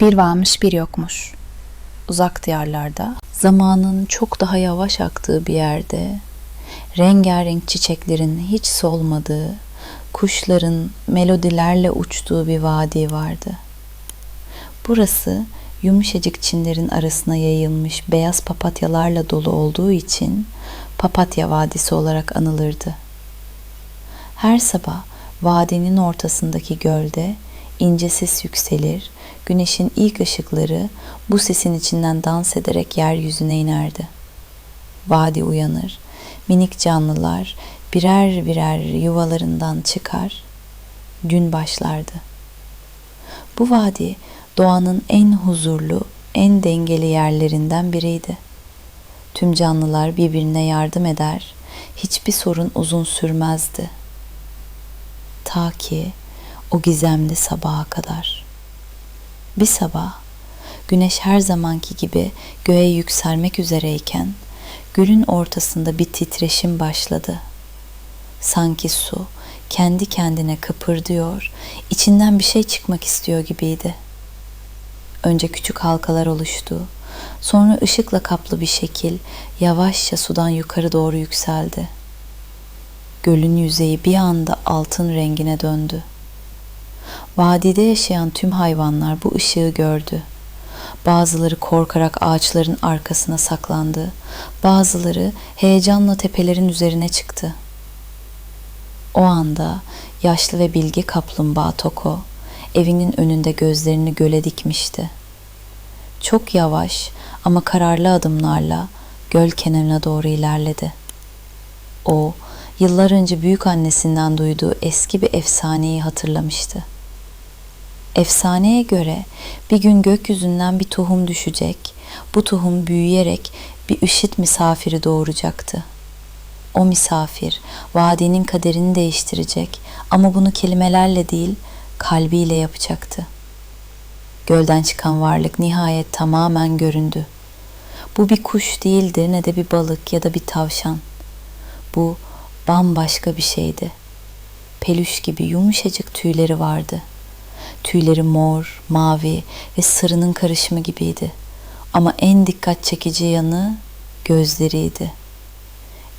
Bir varmış bir yokmuş. Uzak diyarlarda, zamanın çok daha yavaş aktığı bir yerde, rengarenk çiçeklerin hiç solmadığı, kuşların melodilerle uçtuğu bir vadi vardı. Burası yumuşacık çinlerin arasına yayılmış beyaz papatyalarla dolu olduğu için Papatya Vadisi olarak anılırdı. Her sabah vadinin ortasındaki gölde ince ses yükselir, güneşin ilk ışıkları bu sesin içinden dans ederek yeryüzüne inerdi. Vadi uyanır, minik canlılar birer birer yuvalarından çıkar, gün başlardı. Bu vadi doğanın en huzurlu, en dengeli yerlerinden biriydi. Tüm canlılar birbirine yardım eder, hiçbir sorun uzun sürmezdi. Ta ki o gizemli sabaha kadar. Bir sabah güneş her zamanki gibi göğe yükselmek üzereyken gölün ortasında bir titreşim başladı. Sanki su kendi kendine kıpırdıyor, içinden bir şey çıkmak istiyor gibiydi. Önce küçük halkalar oluştu. Sonra ışıkla kaplı bir şekil yavaşça sudan yukarı doğru yükseldi. Gölün yüzeyi bir anda altın rengine döndü. Vadide yaşayan tüm hayvanlar bu ışığı gördü. Bazıları korkarak ağaçların arkasına saklandı. Bazıları heyecanla tepelerin üzerine çıktı. O anda yaşlı ve bilgi kaplumbağa Toko evinin önünde gözlerini göle dikmişti. Çok yavaş ama kararlı adımlarla göl kenarına doğru ilerledi. O, yıllar önce büyük annesinden duyduğu eski bir efsaneyi hatırlamıştı. Efsaneye göre bir gün gökyüzünden bir tohum düşecek, bu tohum büyüyerek bir IŞİD misafiri doğuracaktı. O misafir vadinin kaderini değiştirecek ama bunu kelimelerle değil, kalbiyle yapacaktı. Gölden çıkan varlık nihayet tamamen göründü. Bu bir kuş değildi ne de bir balık ya da bir tavşan. Bu bambaşka bir şeydi. Peluş gibi yumuşacık tüyleri vardı. Tüyleri mor, mavi ve sarının karışımı gibiydi. Ama en dikkat çekici yanı gözleriydi.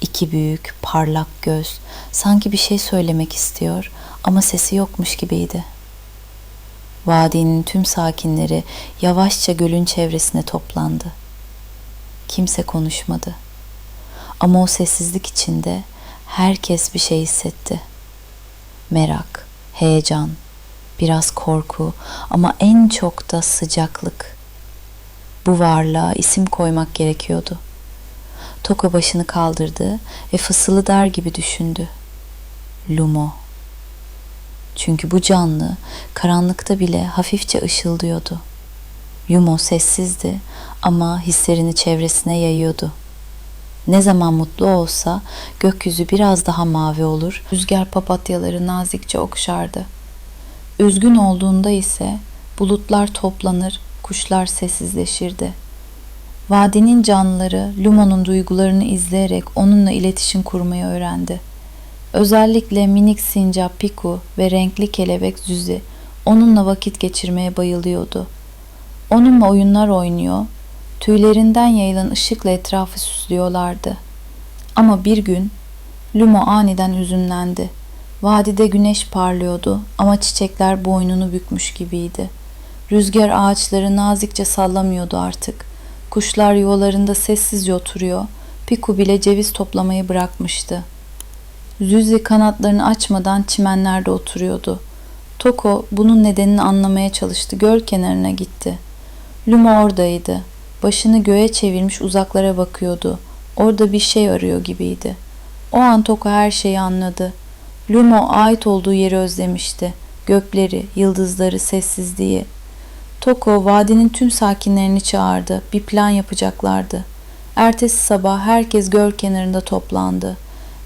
İki büyük, parlak göz sanki bir şey söylemek istiyor ama sesi yokmuş gibiydi. Vadinin tüm sakinleri yavaşça gölün çevresine toplandı. Kimse konuşmadı. Ama o sessizlik içinde herkes bir şey hissetti. Merak, heyecan, biraz korku ama en çok da sıcaklık. Bu varlığa isim koymak gerekiyordu. Toko başını kaldırdı ve fısıldar gibi düşündü. Lumo. Çünkü bu canlı karanlıkta bile hafifçe ışıldıyordu. Yumo sessizdi ama hislerini çevresine yayıyordu. Ne zaman mutlu olsa gökyüzü biraz daha mavi olur, rüzgar papatyaları nazikçe okşardı. Üzgün olduğunda ise bulutlar toplanır, kuşlar sessizleşirdi. Vadinin canlıları Lumo'nun duygularını izleyerek onunla iletişim kurmayı öğrendi. Özellikle minik sincap Piku ve renkli kelebek Züzi onunla vakit geçirmeye bayılıyordu. Onunla oyunlar oynuyor, tüylerinden yayılan ışıkla etrafı süslüyorlardı. Ama bir gün Lumo aniden üzünlendi. Vadide güneş parlıyordu ama çiçekler boynunu bükmüş gibiydi. Rüzgar ağaçları nazikçe sallamıyordu artık. Kuşlar yuvalarında sessizce oturuyor. Piku bile ceviz toplamayı bırakmıştı. Züzi kanatlarını açmadan çimenlerde oturuyordu. Toko bunun nedenini anlamaya çalıştı. Göl kenarına gitti. Luma oradaydı. Başını göğe çevirmiş uzaklara bakıyordu. Orada bir şey arıyor gibiydi. O an Toko her şeyi anladı. Lumo ait olduğu yeri özlemişti. Gökleri, yıldızları, sessizliği. Toko vadinin tüm sakinlerini çağırdı. Bir plan yapacaklardı. Ertesi sabah herkes göl kenarında toplandı.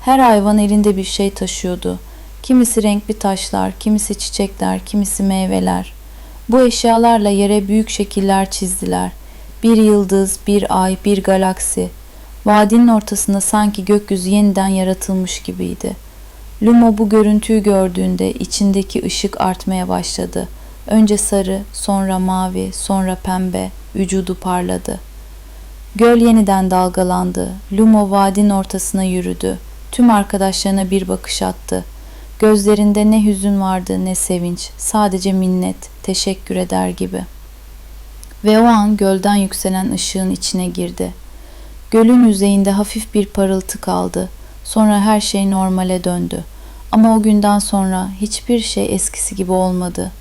Her hayvan elinde bir şey taşıyordu. Kimisi renkli taşlar, kimisi çiçekler, kimisi meyveler. Bu eşyalarla yere büyük şekiller çizdiler. Bir yıldız, bir ay, bir galaksi. Vadinin ortasında sanki gökyüzü yeniden yaratılmış gibiydi. Lumo bu görüntüyü gördüğünde içindeki ışık artmaya başladı. Önce sarı, sonra mavi, sonra pembe, vücudu parladı. Göl yeniden dalgalandı. Lumo vadinin ortasına yürüdü. Tüm arkadaşlarına bir bakış attı. Gözlerinde ne hüzün vardı ne sevinç, sadece minnet, teşekkür eder gibi. Ve o an gölden yükselen ışığın içine girdi. Gölün yüzeyinde hafif bir parıltı kaldı. Sonra her şey normale döndü. Ama o günden sonra hiçbir şey eskisi gibi olmadı.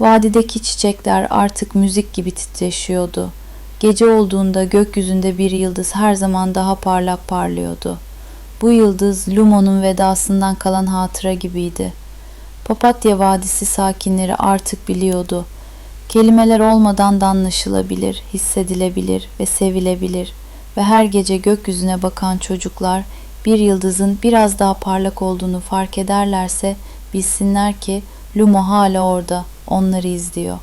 Vadideki çiçekler artık müzik gibi titreşiyordu. Gece olduğunda gökyüzünde bir yıldız her zaman daha parlak parlıyordu. Bu yıldız Lumo'nun vedasından kalan hatıra gibiydi. Papatya Vadisi sakinleri artık biliyordu. Kelimeler olmadan da anlaşılabilir, hissedilebilir ve sevilebilir ve her gece gökyüzüne bakan çocuklar bir yıldızın biraz daha parlak olduğunu fark ederlerse bilsinler ki Lumo hala orada, onları izliyor.